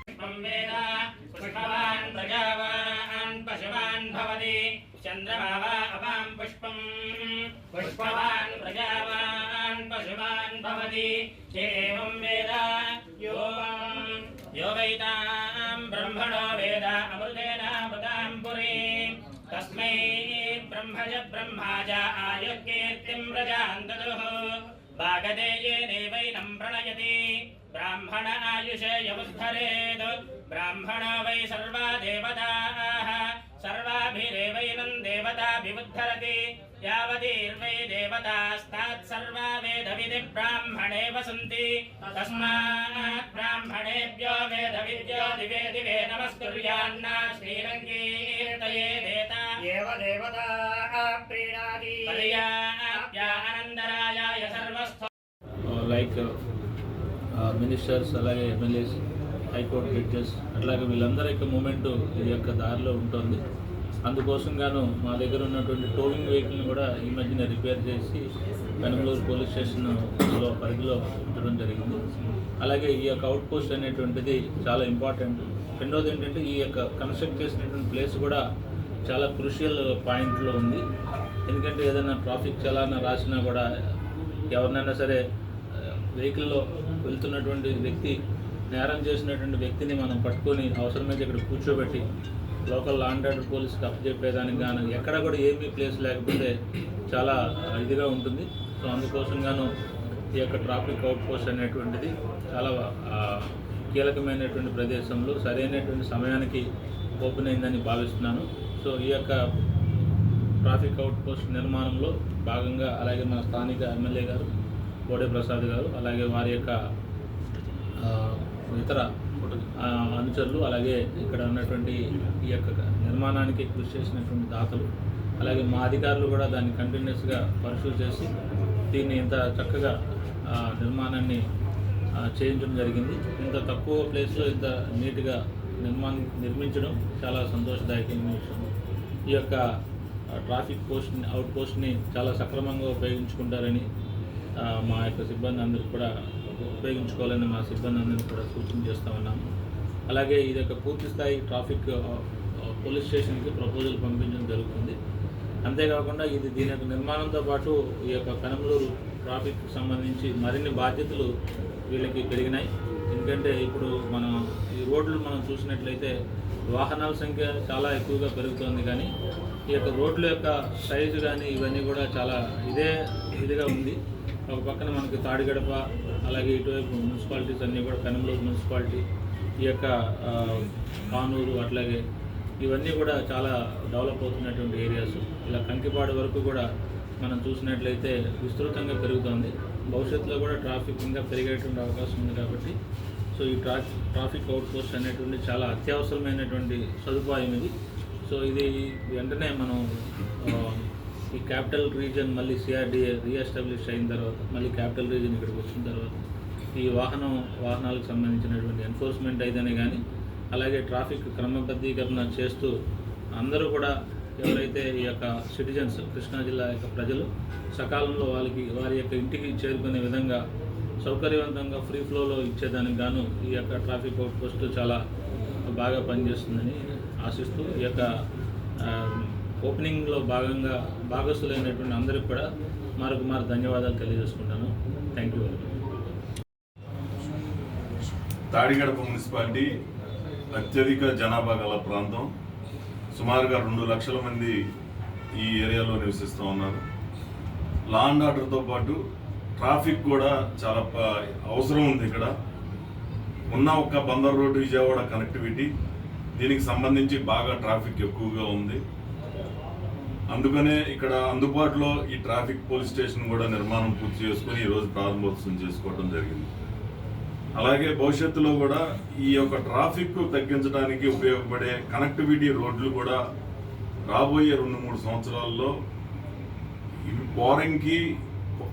పుష్పం వేద పుష్పవాన్ ప్రజావాన్ పశువాన్ భవతి చంద్రమా వా అపాం పుష్పం. పుష్పవాన్ ప్రజావాన్ పశువాన్ భవతి. ఏవం వేద యో యో ब्रह्मज ब्रह्माज आयुर्कीर्तिम् व्रजान् ददुः प्रणयति। ब्राह्मण आयुषे यमुद्धरेत् ब्राह्मण वै सर्वा देवताः। सर्वाभिरेवैनम् देवताभिमुद्धरति यावदीर्वै देवतास्तात् सर्वा वेदविधि ब्राह्मणे वसन्ति। तस्मात् ब्राह्मणेभ्यो वेदविद्यो दिवे दिवे नमस्कुर्यान्ना श्रीरङ्गी। Like ministers uh, uh, uh, అలాగే ఎమ్మెల్యేస్ హైకోర్టు జడ్జెస్ అట్లాగే వీళ్ళందరి యొక్క మూమెంట్ ఈ యొక్క దారిలో ఉంటుంది. అందుకోసం గాను మా దగ్గర ఉన్నటువంటి టోవింగ్ వెహికల్ని కూడా ఈ మధ్యన రిపేర్ చేసి పెనంగళూరు పోలీస్ స్టేషన్లో పరిధిలో ఉంచడం జరిగింది. అలాగే ఈ యొక్క అవుట్ పోస్ట్ అనేటువంటిది చాలా ఇంపార్టెంట్ రెండోది ఏంటంటే ఈ యొక్క కన్స్ట్రక్ట్ చేసినటువంటి ప్లేస్ కూడా చాలా క్రూషియల్ పాయింట్లో ఉంది. ఎందుకంటే ఏదైనా ట్రాఫిక్ చలానా రాసినా కూడా ఎవరినైనా సరే వెహికల్లో వెళ్తున్నటువంటి వ్యక్తి నేరం చేసినటువంటి వ్యక్తిని మనం పట్టుకొని అవసరమైతే ఇక్కడ కూర్చోబెట్టి లోకల్ లాండ్ ఆర్డర్ పోలీస్కి అప్పచెప్పేదానికి గాను ఎక్కడ కూడా ఏమీ ప్లేస్ లేకపోతే చాలా ఇదిగా ఉంటుంది. సో అందుకోసం గాను ఈ యొక్క ట్రాఫిక్ అవుట్ పోస్ట్ అనేటువంటిది చాలా కీలకమైనటువంటి ప్రదేశంలో సరైనటువంటి సమయానికి ఓపెన్ అయిందని భావిస్తున్నాను. సో ఈ యొక్క ట్రాఫిక్ అవుట్ పోస్ట్ నిర్మాణంలో భాగంగా అలాగే మన స్థానిక ఎమ్మెల్యే గారు బోడే ప్రసాద్ గారు అలాగే వారి యొక్క ఇతర అనుచరులు అలాగే ఇక్కడ ఉన్నటువంటి ఈ యొక్క నిర్మాణానికి కృషి చేసినటువంటి దాతలు అలాగే మా అధికారులు కూడా దాన్ని కంటిన్యూస్గా పరిశీలి చేసి దీన్ని ఇంత చక్కగా నిర్మాణాన్ని చేయించడం జరిగింది. ఇంత తక్కువ ప్లేస్లో ఇంత నీట్గా నిర్మాణం నిర్మించడం చాలా సంతోషదాయకమైన విషయం. ఈ యొక్క ట్రాఫిక్ పోస్ట్ అవుట్ పోస్ట్ని చాలా సక్రమంగా ఉపయోగించుకుంటారని మా యొక్క సిబ్బంది అందరికీ కూడా ఉపయోగించుకోవాలని మా సిబ్బంది అందరికీ కూడా సూచన చేస్తూ ఉన్నాము. అలాగే ఇది యొక్క పూర్తి స్థాయి ట్రాఫిక్ పోలీస్ స్టేషన్కి ప్రపోజల్ పంపించడం జరుగుతుంది. అంతేకాకుండా ఇది దీని యొక్క నిర్మాణంతో పాటు ఈ యొక్క కనమలూరు ట్రాఫిక్ సంబంధించి మరిన్ని బాధ్యతలు వీళ్ళకి పెరిగినాయి ఎందుకంటే ఇప్పుడు మనం ఈ రోడ్లు మనం చూసినట్లయితే వాహనాల సంఖ్య చాలా ఎక్కువగా పెరుగుతోంది కానీ ఈ యొక్క రోడ్ల యొక్క సైజు కానీ ఇవన్నీ కూడా చాలా ఇదే ఇదిగా ఉంది. ఒక పక్కన మనకి తాడిగడప అలాగే ఇటువైపు మున్సిపాలిటీస్ అన్నీ కూడా కనుమలూరు మున్సిపాలిటీ ఈ యొక్క కానూరు అట్లాగే ఇవన్నీ కూడా చాలా డెవలప్ అవుతున్నటువంటి ఏరియాస్ ఇలా కంకిపాడు వరకు కూడా మనం చూసినట్లయితే విస్తృతంగా పెరుగుతోంది. భవిష్యత్తులో కూడా ట్రాఫిక్ ఇంకా పెరిగేటువంటి అవకాశం ఉంది కాబట్టి సో ఈ ట్రా ట్రాఫిక్ అవుట్ పోస్ట్ అనేటువంటి చాలా అత్యవసరమైనటువంటి సదుపాయం ఇది. సో ఇది వెంటనే మనం ఈ క్యాపిటల్ రీజన్ మళ్ళీ సిఆర్డిఏ రీఎస్టాబ్లిష్ అయిన తర్వాత మళ్ళీ క్యాపిటల్ రీజన్ ఇక్కడికి వచ్చిన తర్వాత ఈ వాహనం వాహనాలకు సంబంధించినటువంటి ఎన్ఫోర్స్మెంట్ అయితేనే కానీ అలాగే ట్రాఫిక్ క్రమబద్ధీకరణ చేస్తూ అందరూ కూడా ఎవరైతే ఈ యొక్క సిటిజన్స్ కృష్ణా జిల్లా యొక్క ప్రజలు సకాలంలో వాళ్ళకి వారి యొక్క ఇంటికి చేరుకునే విధంగా సౌకర్యవంతంగా ఫ్రీ ఫ్లోలో ఇచ్చేదానికి గాను ఈ యొక్క ట్రాఫిక్ అవుట్ పోస్ట్ చాలా బాగా పనిచేస్తుందని ఆశిస్తూ ఈ యొక్క ఓపెనింగ్లో భాగంగా భాగస్థులైనటువంటి అందరికి కూడా మరొక మారు ధన్యవాదాలు తెలియజేసుకుంటాను. Thank you very much Tadigadapa municipality అత్యధిక జనాభా గల ప్రాంతం. సుమారుగా రెండు లక్షల మంది ఈ ఏరియాలో నివసిస్తూ ఉన్నారు. లా అండ్ ఆర్డర్తో పాటు ట్రాఫిక్ కూడా చాలా అవసరం ఉంది ఇక్కడ. ఉన్న ఒక బందర్ రోడ్డు విజయవాడ కనెక్టివిటీ దీనికి సంబంధించి బాగా ట్రాఫిక్ ఎక్కువగా ఉంది. అందుకనే ఇక్కడ అందుబాటులో ఈ ట్రాఫిక్ పోలీస్ స్టేషన్ కూడా నిర్మాణం పూర్తి చేసుకుని ఈరోజు ప్రారంభోత్సవం చేసుకోవడం జరిగింది. అలాగే భవిష్యత్తులో కూడా ఈ యొక్క ట్రాఫిక్ తగ్గించడానికి ఉపయోగపడే కనెక్టివిటీ రోడ్లు కూడా రాబోయే రెండు మూడు సంవత్సరాల్లో బోరింగ్కి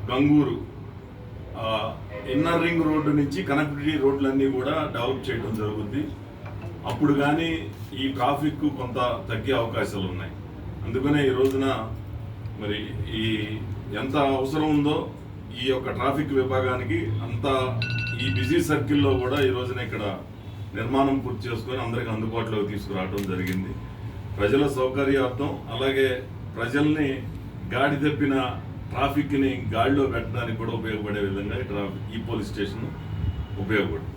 గంగూరు ఇన్నర్ రింగ్ రోడ్డు నుంచి కనెక్టివిటీ రోడ్లన్నీ కూడా డెవలప్ చేయడం జరుగుద్ది. అప్పుడు కానీ ఈ ట్రాఫిక్ కొంత తగ్గే అవకాశాలు ఉన్నాయి. అందుకనే ఈ రోజున మరి ఈ ఎంత అవసరం ఉందో ఈ యొక్క ట్రాఫిక్ విభాగానికి అంత ఈ బిజీ సర్కిల్లో కూడా ఈ రోజున ఇక్కడ నిర్మాణం పూర్తి చేసుకొని అందరికి అందుబాటులోకి తీసుకురావడం జరిగింది. ప్రజల సౌకర్యార్థం అలాగే ప్రజల్ని గాడి తప్పిన ట్రాఫిక్ని గాడిలో పెట్టడానికి కూడా ఉపయోగపడే విధంగా ఈ ట్రాఫిక్ ఈ పోలీస్ స్టేషన్ ఉపయోగపడుతుంది.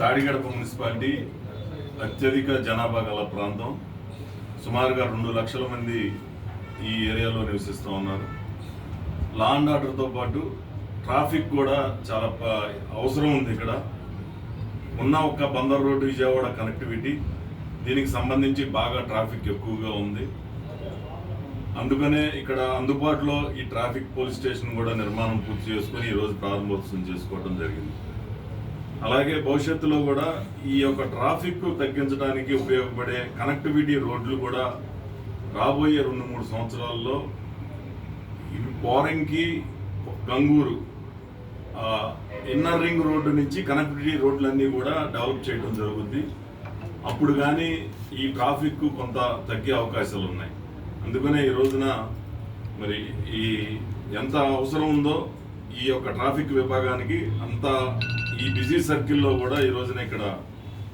తాడిగడప మున్సిపాలిటీ అత్యధిక జనాభా గల ప్రాంతం. సుమారుగా రెండు లక్షల మంది ఈ ఏరియాలో నివసిస్తూ ఉన్నారు. లా అండ్ ఆర్డర్తో పాటు ట్రాఫిక్ కూడా చాలా అవసరం ఉంది ఇక్కడ. ఉన్న ఒక బందర్ రోడ్డు విజయవాడ కనెక్టివిటీ దీనికి సంబంధించి బాగా ట్రాఫిక్ ఎక్కువగా ఉంది. అందుకనే ఇక్కడ అందుబాటులో ఈ ట్రాఫిక్ పోలీస్ స్టేషన్ కూడా నిర్మాణం పూర్తి చేసుకొని ఈరోజు ప్రారంభోత్సవం చేసుకోవడం జరిగింది. అలాగే భవిష్యత్తులో కూడా ఈ యొక్క ట్రాఫిక్ తగ్గించడానికి ఉపయోగపడే కనెక్టివిటీ రోడ్లు కూడా రాబోయే రెండు మూడు సంవత్సరాల్లో Poranki Gangur inner ring road నుంచి కనెక్టివిటీ రోడ్లన్నీ కూడా డెవలప్ చేయడం జరుగుద్ది. అప్పుడు కానీ ఈ ట్రాఫిక్ కొంత తగ్గే అవకాశాలు ఉన్నాయి. అందుకనే ఈ రోజున మరి ఈ ఎంత అవసరం ఉందో ఈ యొక్క ట్రాఫిక్ విభాగానికి అంత ఈ బిజీ సర్కిల్లో కూడా ఈ రోజున ఇక్కడ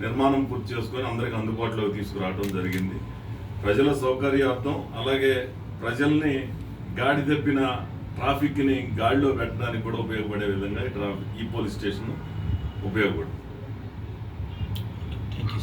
నిర్మాణం పూర్తి చేసుకొని అందరికి అందుబాటులోకి తీసుకురావడం జరిగింది. ప్రజల సౌకర్యార్థం అలాగే ప్రజల్ని గాడి తప్పిన ట్రాఫిక్ని గాడిలో పెట్టడానికి కూడా ఉపయోగపడే విధంగా ఈ ట్రాఫిక్ ఈ పోలీస్ స్టేషన్ ఉపయోగపడుతుంది. Thank you